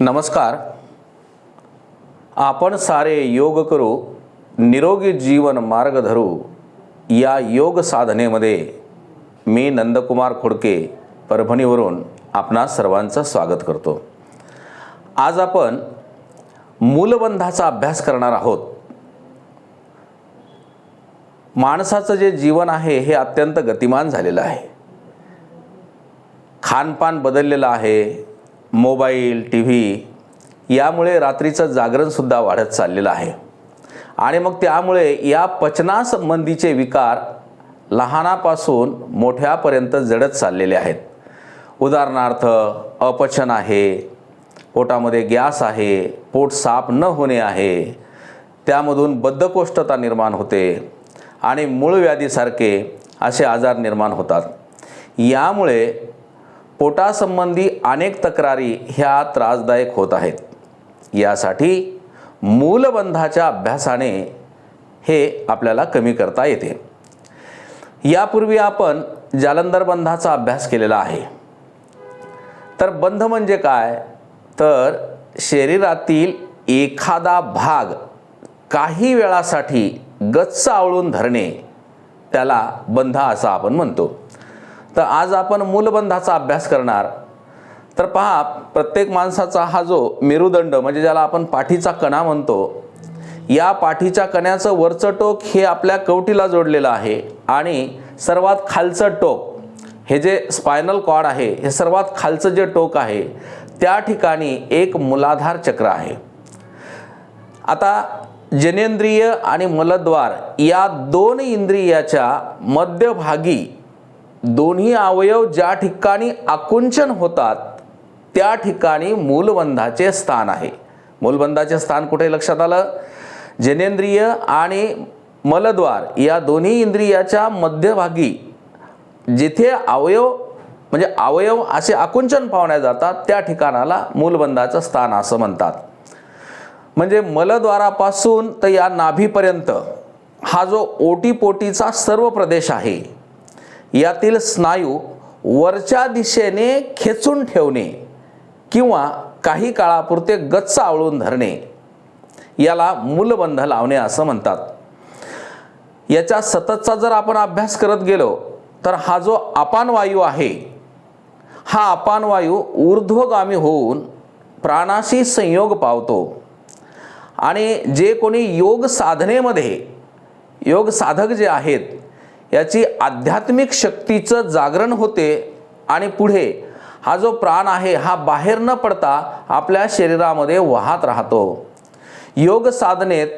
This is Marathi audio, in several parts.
नमस्कार. आपण सारे योग करू निरोगी जीवन मार्ग धरू. या योग साधनेमध्ये मी नंदकुमार खोडके परभणीवरून आपणा सर्वांचं स्वागत करतो. आज आपण मूलबंधाचा अभ्यास करणार आहोत. माणसाचं जे जीवन आहे हे अत्यंत गतिमान झालेलं आहे. खानपान बदललेलं आहे. मोबाईल टी व्ही यामुळे रात्रीचं जागरणसुद्धा वाढत चाललेलं आहे. आणि मग त्यामुळे या पचनासंबंधीचे विकार लहानापासून मोठ्यापर्यंत जडत चाललेले आहेत. उदाहरणार्थ अपचन आहे पोटामध्ये गॅस आहे पोट साफ न होणे आहे त्यामधून बद्धकोष्ठता निर्माण होते आणि मूळव्याधीसारखे असे आजार निर्माण होतात. यामुळे पोटासंबंधी अनेक तक्रारी ह्या त्रासदायक होत आहेत. यासाठी मूलबंधाच्या अभ्यासाने हे आपल्याला कमी करता येते. यापूर्वी आपण जालंधर बंधाचा अभ्यास केलेला आहे. तर बंध म्हणजे काय? तर शरीरातील एखादा भाग काही वेळासाठी गच्च आवळून धरणे त्याला बंध असं आपण म्हणतो. तर आज आपण मूलबंधाचा अभ्यास करणार. तर पहा प्रत्येक माणसाचा हा जो मेरुदंड म्हणजे ज्याला आपण पाठीचा कणा म्हणतो या पाठीच्या कण्याचं वरचं टोक हे आपल्या कवटीला जोडलेलं आहे. आणि सर्वात खालचं टोक हे जे स्पायनल कॉड आहे हे सर्वात खालचं जे टोक आहे त्या ठिकाणी एक मूलाधार चक्र आहे. आता जनेंद्रिय आणि मलद्वार या दोन इंद्रियाच्या मध्यभागी दोन्ही अवयव ज्या ठिकाणी आकुंचन होतात त्या ठिकाणी मूलबंधाचे स्थान आहे. मूलबंधाचे स्थान कुठे लक्षात आलं? जनेंद्रिय आणि मलद्वार या दोन्ही इंद्रियाच्या मध्यभागी जिथे अवयव म्हणजे अवयव असे आकुंचन पावण्या जातात त्या ठिकाणाला मूलबंधाचं स्थान असं म्हणतात. म्हणजे मलद्वारापासून तर या नाभीपर्यंत हा जो ओटीपोटीचा सर्व प्रदेश आहे यातील स्नायू वरच्या दिशेने खेचून ठेवणे किंवा काही काळापुरते गच्च आवळून धरणे. याला मूलबंध लावणे असं म्हणतात. याच्या सततचा जर आपण अभ्यास करत गेलो तर हा जो अपानवायू आहे हा अपानवायू ऊर्ध्वगामी होऊन प्राणाशी संयोग पावतो. आणि जे कोणी योग साधनेमध्ये योग साधक जे आहेत याची आध्यात्मिक शक्तीचं जागरण होते आणि पुढे हा जो प्राण आहे हा बाहेर न पडता आपल्या शरीरामध्ये वाहत राहतो. योग साधनेत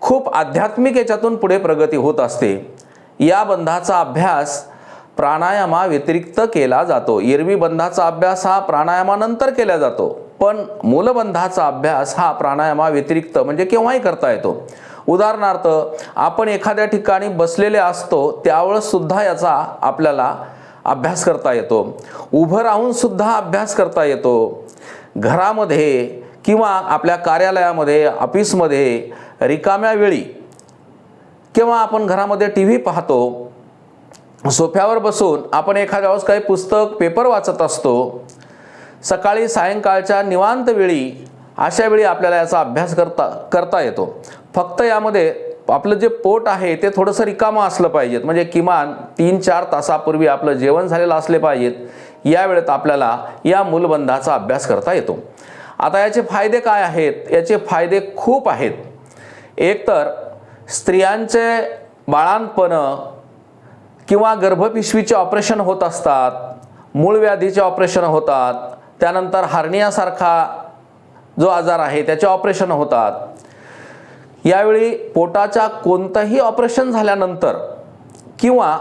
खूप आध्यात्मिक याच्यातून पुढे प्रगती होत असते. या बंधाचा अभ्यास प्राणायामा व्यतिरिक्त केला जातो. एरवी बंधाचा अभ्यास हा प्राणायामानंतर केला जातो. पण मूलबंधाचा अभ्यास हा प्राणायामा व्यतिरिक्त म्हणजे केव्हाही करता येतो. उदाहरणार्थ आपण एखाद्या ठिकाणी बसलेले असतो त्यावेळेस सुद्धा याचा आपल्याला अभ्यास करता येतो. उभं राहून सुद्धा अभ्यास करता येतो. घरामध्ये किंवा आपल्या कार्यालयामध्ये ऑफिसमध्ये रिकाम्या वेळी किंवा आपण घरामध्ये टी व्ही पाहतो सोफ्यावर बसून आपण एखाद्या वेळेस काही पुस्तक पेपर वाचत असतो सकाळी सायंकाळच्या निवांत वेळी अशा वेळी आपल्याला याचा अभ्यास करता करता येतो. फक्त यामध्ये आपलं जे पोट आहे ते थोडंसं रिकामं असलं पाहिजेत. म्हणजे किमान तीन चार तासापूर्वी आपलं जेवण झालेलं असले पाहिजेत. या वेळेत आपल्याला या मूलबंधाचा अभ्यास करता येतो. आता याचे फायदे काय आहेत? याचे फायदे खूप आहेत. एकतर स्त्रियांचे बाळांपणं किंवा गर्भपिशवीचे ऑपरेशन होत असतात मूळव्याधीचे ऑपरेशन होतात त्यानंतर हार्नियासारखा जो आजार आहे त्याचे ऑपरेशन होतात. यावेळी पोटाच्या कोणतंही ऑपरेशन झाल्यानंतर किंवा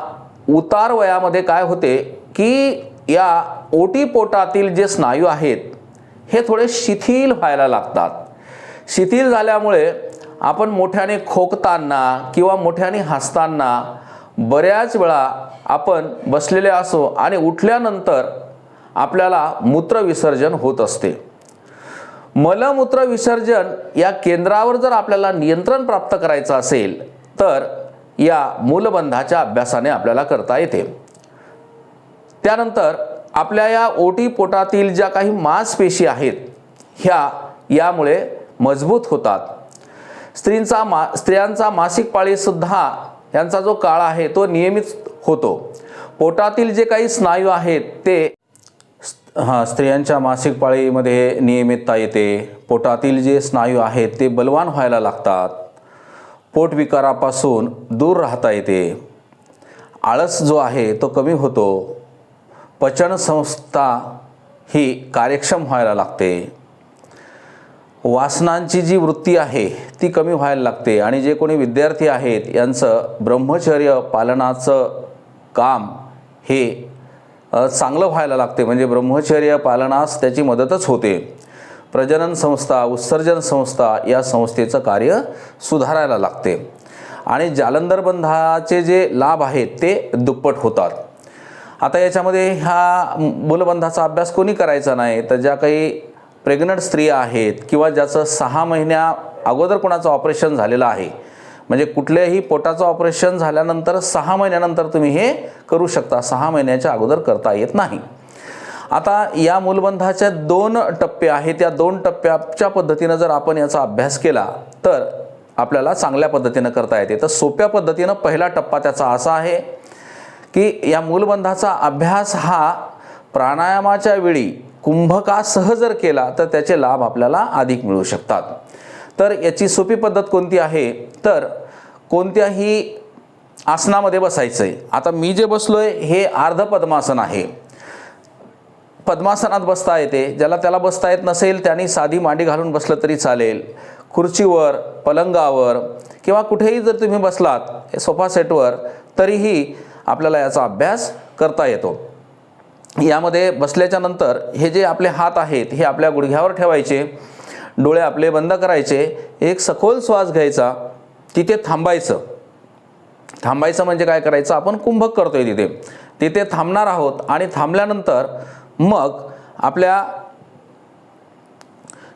उतार वयामध्ये काय होते की या ओटी पोटातील जे स्नायू आहेत हे थोडे शिथिल व्हायला लागतात. शिथिल झाल्यामुळे आपण मोठ्याने खोकताना किंवा मोठ्याने हसताना बऱ्याच वेळा आपण बसलेले असो आणि उठल्यानंतर आपल्याला मूत्रविसर्जन होत असते. मलमूत्र विसर्जन या केंद्रावर जर आपल्याला नियंत्रण प्राप्त करायचं असेल तर या मूलबंधाच्या अभ्यासाने आपल्याला करता येते. त्यानंतर आपल्या या ओटी पोटातील ज्या काही मांसपेशी आहेत ह्या यामुळे मजबूत होतात. स्त्रींचा मा स्त्रियांचा मासिक पाळीसुद्धा यांचा जो काळ आहे तो नियमित होतो. पोटातील जे काही स्नायू आहेत ते हां स्त्रियांच्या मासिक पाळीमध्ये नियमितता येते. पोटातील जे स्नायू आहेत ते बलवान व्हायला लागतात. पोटविकारापासून दूर राहता येते. आळस जो आहे तो कमी होतो. पचन संस्था ही कार्यक्षम व्हायला लागते. वासनांची जी वृत्ती आहे ती कमी व्हायला लागते आणि जे कोणी विद्यार्थी आहेत यांचं ब्रह्मचर्य पालनाचं काम हे चांगलं व्हायला लागते. म्हणजे ब्रह्मचर्य पालनास त्याची मदतच होते. प्रजनन संस्था उत्सर्जन संस्था या संस्थेचं कार्य सुधारायला लागते. आणि जालंधर बंधाचे जे लाभ आहेत ते दुप्पट होतात. आता याच्यामध्ये ह्या मूलबंधाचा अभ्यास कोणी करायचा नाही तर ज्या काही प्रेग्नंट स्त्रिया आहेत किंवा ज्याचं सहा महिन्या अगोदर कोणाचं ऑपरेशन झालेलं आहे म्हणजे कुठल्याही पोटाचं ऑपरेशन झाल्यानंतर सहा महिन्यानंतर तुम्ही हे करू शकता. सहा महिन्याच्या अगोदर करता येत नाही. आता या मूलबंधाच्या दोन टप्पे आहेत. त्या दोन टप्प्याच्या पद्धतीनं जर आपण याचा अभ्यास केला तर आपल्याला चांगल्या पद्धतीनं करता येते. तर सोप्या पद्धतीनं पहिला टप्पा त्याचा असा आहे की या मूलबंधाचा अभ्यास हा प्राणायामाच्या वेळी कुंभकासह जर केला तर त्याचे लाभ आपल्याला अधिक मिळू शकतात. तर याची सोपी पद्धत कोणती आहे? तर कोणत्याही आसनामध्ये बसायचं आहे आता मी जे बसलो आहे हे अर्ध पद्मासन आहे. पद्मासनात बसता येते. ज्याला त्याला बसता येत नसेल त्यांनी साधी मांडी घालून बसलं तरी चालेल. खुर्चीवर पलंगावर किंवा कुठेही जर तुम्ही बसलात सोफा सेटवर तरीही आपल्याला याचा अभ्यास करता येतो. यामध्ये बसल्याच्या नंतर हे जे आपले हात आहेत हे आपल्या गुडघ्यावर ठेवायचे डोळे आपले बंद करायचे एक सखोल श्वास घ्यायचा तिथे थांबायचं. थांबायचं म्हणजे काय करायचं? आपण कुंभक करतोय तिथे. तिथे थांबणार आहोत आणि थांबल्यानंतर मग आपल्या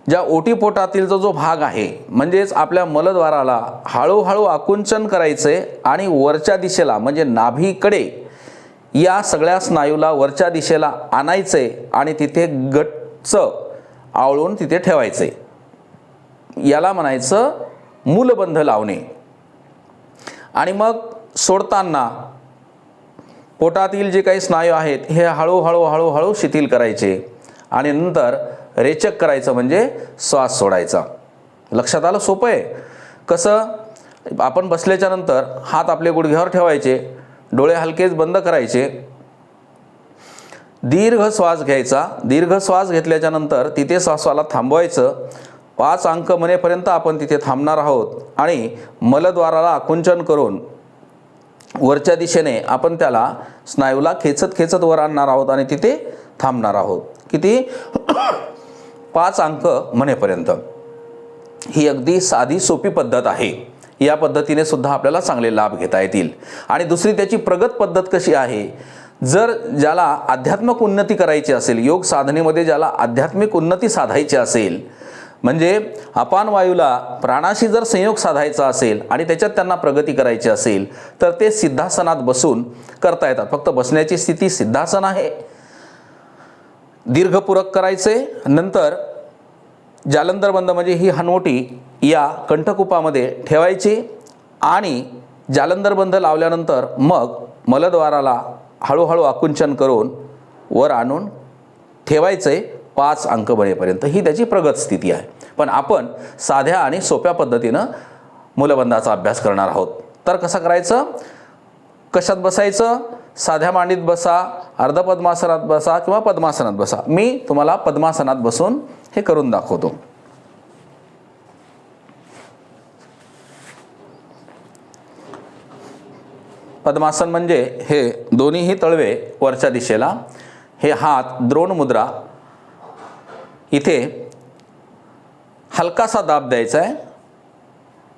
ज्या ओटीपोटातील जो जो भाग आहे म्हणजेच आपल्या मलद्वाराला हळूहळू आकुंचन करायचे आणि वरच्या दिशेला म्हणजे नाभीकडे या सगळ्या स्नायूला वरच्या दिशेला आणायचे आणि तिथे गच्च आवळून तिथे ठेवायचे याला म्हणायचं मूलबंध लावणे. आणि मग सोडताना पोटातील जे काही स्नायू आहेत हे हळूहळू हळूहळू शिथिल करायचे. आणि नंतर रेचक करायचं म्हणजे श्वास सोडायचा. लक्षात आलं? सोपं आहे. कसं? आपण बसल्याच्या नंतर हात आपले गुडघ्यावर ठेवायचे डोळे हलकेच बंद करायचे. दीर्घ श्वास घ्यायचा. दीर्घ श्वास घेतल्याच्या नंतर तिथे श्वासाला थांबवायचं. पाच अंक म्हणेपर्यंत आपण तिथे थांबणार आहोत आणि मलद्वाराला आकुंचन करून वरच्या दिशेने आपण त्याला स्नायूला खेचत खेचत वर आणणार आहोत आणि तिथे थांबणार आहोत. किती? पाच अंक म्हणेपर्यंत ही अगदी साधी सोपी पद्धत आहे. या पद्धतीने सुद्धा आपल्याला चांगले लाभ घेता येतील. आणि दुसरी त्याची प्रगत पद्धत कशी आहे? जर ज्याला आध्यात्मिक उन्नती करायची असेल योग साधनेमध्ये ज्याला आध्यात्मिक उन्नती साधायची असेल म्हणजे अपान वायूला प्राणाशी जर संयोग साधायचा असेल आणि त्याच्यात त्यांना प्रगती करायची असेल तर ते सिद्धासनात बसून करता येतात. फक्त बसण्याची स्थिती सिद्धासन आहे. दीर्घपूरक करायचे नंतर जालंधर बंद म्हणजे ही हनवटी या कंठकुपामध्ये ठेवायची आणि जालंधर बंद लावल्यानंतर मग मलद्वाराला हळूहळू आकुंचन करून वर आणून ठेवायचे. पाच अंक बनेपर्यंत ही त्याची प्रगत स्थिती आहे. पण आपण साध्या आणि सोप्या पद्धतीनं मूलबंधाचा अभ्यास करणार आहोत. तर कसं करायचं? कशात बसायचं? साध्या मांडीत बसा अर्धपद्मासनात बसा किंवा पद्मासनात बसा. मी तुम्हाला पद्मासनात बसून हे करून दाखवतो. पद्मासन म्हणजे हे दोन्हीही तळवे वरच्या दिशेला. हे हात द्रोण मुद्रा इथे हलकासा दाब द्यायचा आहे.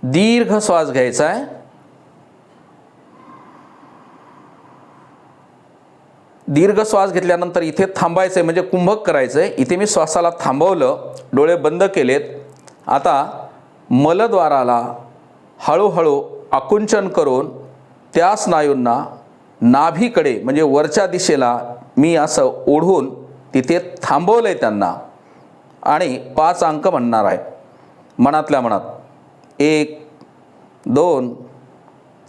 दीर्घ श्वास घ्यायचा आहे. दीर्घ श्वास घेतल्यानंतर इथे थांबायचं आहे म्हणजे कुंभक करायचं आहे इथे मी श्वासाला थांबवलं डोळे बंद केलेत. आता मलद्वाराला हळूहळू आकुंचन करून त्या स्नायूंना नाभीकडे म्हणजे वरच्या दिशेला मी असं ओढून तिथे थांबवलं आहे त्यांना. आणि पाच अंक म्हणणार आहे मनातल्या मनात. एक दोन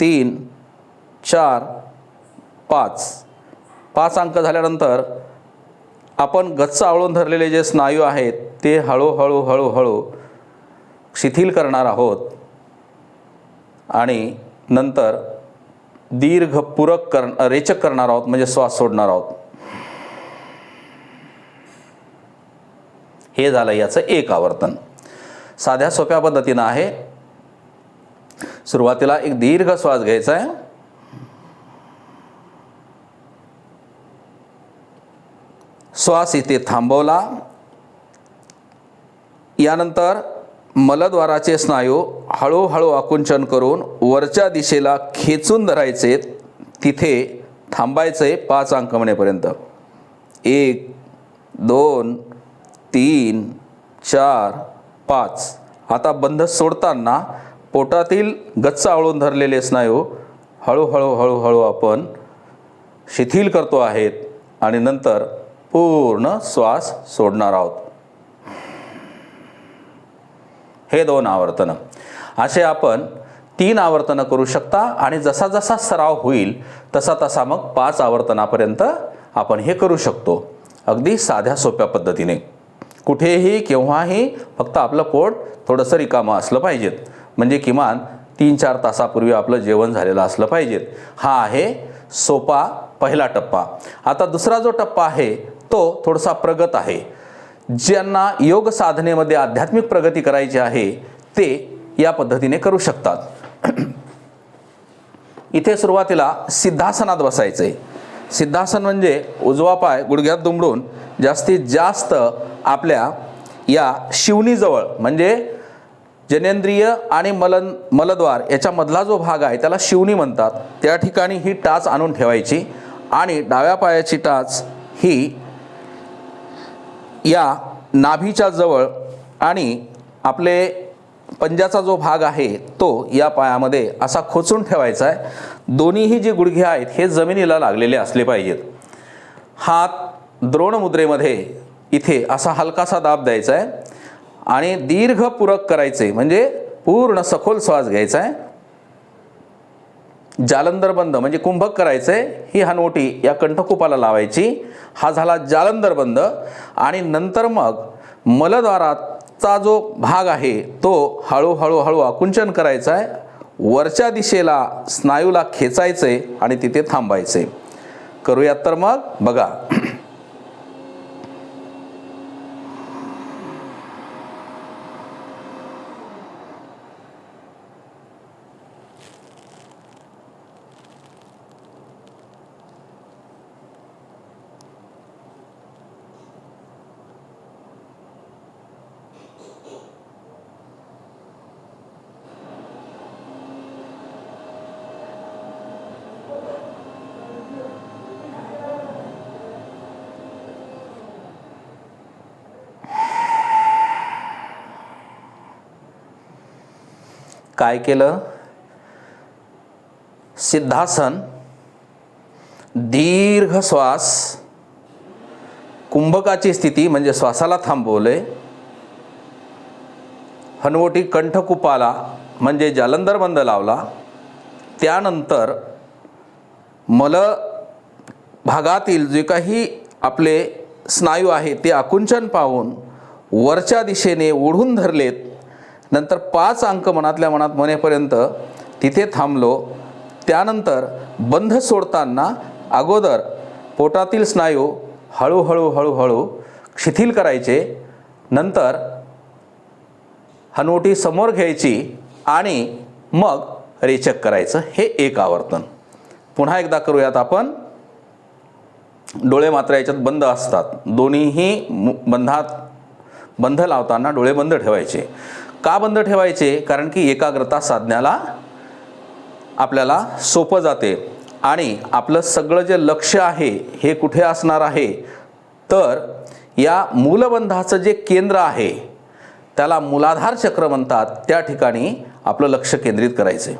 तीन चार पाच. पाच अंक झाल्यानंतर आपण गच्च आवळून धरलेले जे स्नायू आहेत ते हळूहळू हळूहळू शिथिल करणार आहोत. आणि नंतर दीर्घ पूरक कर रेचक करणार आहोत म्हणजे श्वास सोडणार आहोत. हे झालं याचं एक आवर्तन. साध्या सोप्या पद्धतीनं आहे. सुरुवातीला एक दीर्घ श्वास घ्यायचा आहे. श्वास इथे थांबवला. यानंतर मलद्वाराचे स्नायू हळूहळू आकुंचन करून वरच्या दिशेला खेचून धरायचे. तिथे थांबायचे पाच अंक म्हणेपर्यंत. एक दोन तीन चार पाच. आता बंध सोडताना पोटातील गच्च आळून धरलेले स्नायू हो? हळूहळू हळूहळू आपण शिथिल करतो आहेत आणि नंतर पूर्ण श्वास सोडणार आहोत. हे दोन आवर्तनं. असे आपण तीन आवर्तनं करू शकता आणि जसा जसा सराव होईल तसा तसा मग पाच आवर्तनापर्यंत आपण हे करू शकतो. अगदी साध्या सोप्या पद्धतीने. कुठेही केव्हाही फक्त आपलं पोट थोडंसं रिकामं असलं पाहिजेत. म्हणजे किमान तीन चार तासापूर्वी आपलं जेवण झालेलं असलं पाहिजेत. हा आहे सोपा पहिला टप्पा. आता दुसरा जो टप्पा आहे तो थोडासा प्रगत आहे. ज्यांना योग साधनेमध्ये आध्यात्मिक प्रगती करायची आहे ते या पद्धतीने करू शकतात. इथे सुरुवातीला सिद्धासनात बसायचं आहे सिद्धासन म्हणजे उजवा पाय गुडघ्यात दुमडून जास्तीत जास्त आपल्या या शिवनीजवळ म्हणजे जनेंद्रिय आणि मलन मलद्वार याच्यामधला जो भाग आहे त्याला शिवनी म्हणतात. त्या ठिकाणी ही टाच आणून ठेवायची आणि डाव्या पायाची टाच ही या नाभीच्या जवळ आणि आपले पंजाचा जो भाग आहे तो या पायामध्ये असा खोचून ठेवायचा आहे. दोन्हीही जे गुडघे आहेत हे जमिनीला लागलेले असले पाहिजेत. हात द्रोणमुद्रेमध्ये इथे असा हलकासा दाब द्यायचा आहे आणि दीर्घ पूरक करायचे म्हणजे पूर्ण सखोल श्वास घ्यायचा आहे. जालंधर बंद म्हणजे कुंभक करायचं आहे ही हनवटी या कंठकुपाला लावायची. हा झाला जालंधर बंद आणि नंतर मग मलद्वाराचा जो भाग आहे तो हळूहळू हळू आकुंचन करायचा आहे. वरच्या दिशेला स्नायूला खेचायचे आणि तिथे थांबायचे. करूयात तर मग? बघा. काय केलं? सिद्धासन दीर्घ श्वास कुंभकाची स्थिती म्हणजे श्वासाला थांबवले हनवटी कंठकुपाला म्हणजे जालंधर बंद लावला त्यानंतर मल भागातील जे काही आपले स्नायू आहे ते आकुंचन पाहून वरच्या दिशेने ओढून धरलेत. नंतर पाच अंक मनातल्या मनात म्हणेपर्यंत तिथे थांबलो. त्यानंतर बंध सोडताना अगोदर पोटातील स्नायू हळूहळू हळूहळू शिथिल करायचे. नंतर हनुवटी समोर घ्यायची आणि मग रेचक करायचं. हे एक आवर्तन. पुन्हा एकदा करूयात आपण. डोळे मात्र याच्यात बंद असतात. दोन्हीही मु- बंधात बंध लावताना डोळे बंद ठेवायचे. का बंद ठेवायचे? कारण की एकाग्रता साधण्याला आपल्याला सोपं जाते. आणि आपलं सगळं जे लक्ष आहे हे कुठे असणार आहे? तर या मूलबंधाचं जे केंद्र आहे त्याला मूलाधार चक्र म्हणतात. त्या ठिकाणी आपलं लक्ष केंद्रित करायचे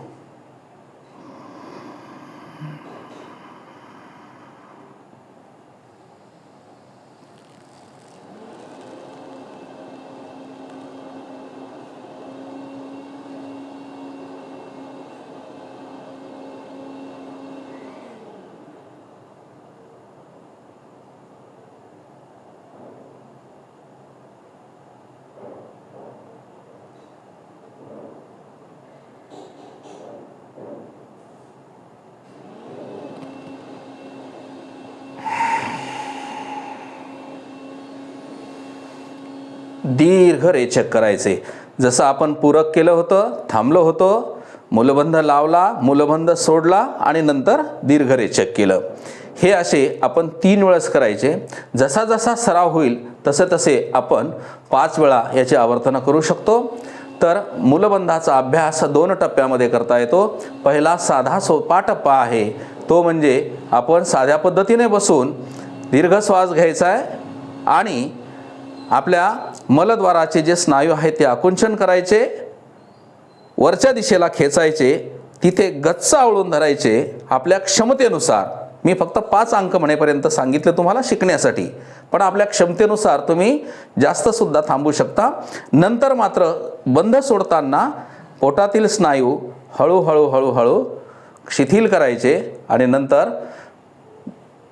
दीर्घ रेचक करायचे. जसं आपण पूरक केलं होतं थांबलो होतो मूलबंध लावला मूलबंध सोडला आणि नंतर दीर्घ रेचक केलं. हे असे आपण तीन वेळेस करायचे. जसा जसा सराव होईल तसे तसे आपण पाच वेळा याची आवर्तनं करू शकतो. तर मूलबंधाचा अभ्यास दोन टप्प्यामध्ये करता येतो. पहिला साधा सोपा टप्पा आहे. तो म्हणजे आपण साध्या पद्धतीने बसून दीर्घ श्वास घ्यायचा आहे आणि आपल्या मलद्वाराचे जे स्नायू आहेत ते आकुंचन करायचे वरच्या दिशेला खेचायचे तिथे गच्च आवळून धरायचे आपल्या क्षमतेनुसार. मी फक्त पाच अंक म्हणेपर्यंत सांगितले तुम्हाला शिकण्यासाठी. पण आपल्या क्षमतेनुसार तुम्ही जास्तसुद्धा थांबू शकता. नंतर मात्र बंद सोडताना पोटातील स्नायू हळूहळू हळूहळू शिथिल करायचे आणि नंतर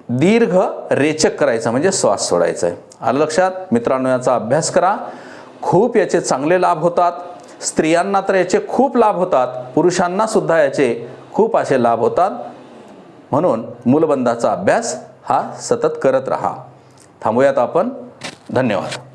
दीर्घ रेचक करायचं म्हणजे श्वास सोडायचा आहे आलं लक्षात? मित्रांनो याचा अभ्यास करा. खूप याचे चांगले लाभ होतात. स्त्रियांना तर याचे खूप लाभ होतात. पुरुषांना सुद्धा याचे खूप असे लाभ होतात. म्हणून मूलबंधाचा अभ्यास हा सतत करत राहा. थांबूयात आपण. धन्यवाद.